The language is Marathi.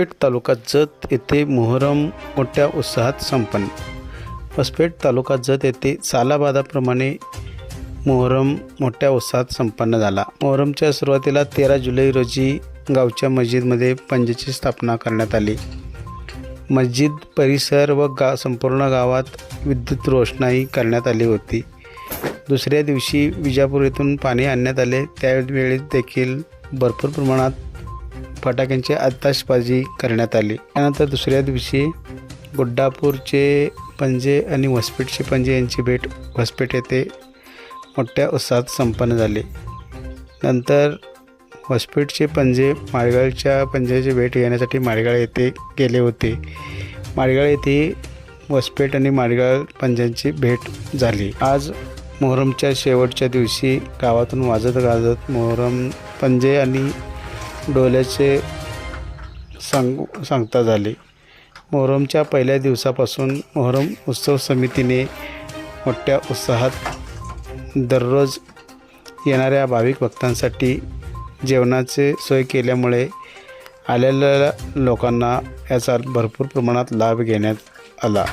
वसपेठ तालुका जत येथे मोहरम मोठ्या उत्साहात संपन्न. वसपेठ तालुका जत येथे सालाबादाप्रमाणे मोहरम मोठ्या उत्साहात संपन्न झाला. मोहरमच्या सुरुवातीला तेरा जुलै रोजी गावच्या मस्जिदमध्ये पंजेची स्थापना करण्यात आली. मस्जिद परिसर व गा संपूर्ण गावात विद्युत रोषणाई करण्यात आली होती. दुसऱ्या दिवशी विजापूर येथून पाणी आणण्यात आले. त्यावेळी देखील भरपूर प्रमाणात फटाक्यांची आताशबाजी करण्यात आली. त्यानंतर दुसऱ्या दिवशी गुड्डापूरचे पंजे आणि वसपेठचे पंजे यांची भेट वसपेठ येथे मोठ्या उत्साहात संपन्न झाली. नंतर हॉस्पिटलचे पंजे माळगाळच्या पंजाची भेट घेण्यासाठी माळगाळ येथे गेले होते. माळगाळ येथे वसपेठ आणि माळगाळ पंजांची भेट झाली. आज मोहरमच्या शेवटच्या दिवशी गावातून वाजत गाजत मोहरम पंजे आणि डोल्याचे सांग सांगता झाले. मोहरमच्या पहिल्या दिवसापासून मोहरम उत्सव समितीने मोठ्या उत्साहात दररोज येणाऱ्या भाविक भक्तांसाठी जेवणाचे सोय केल्यामुळे आलेल्या लोकांना याचा भरपूर प्रमाणात लाभ घेण्यात आला.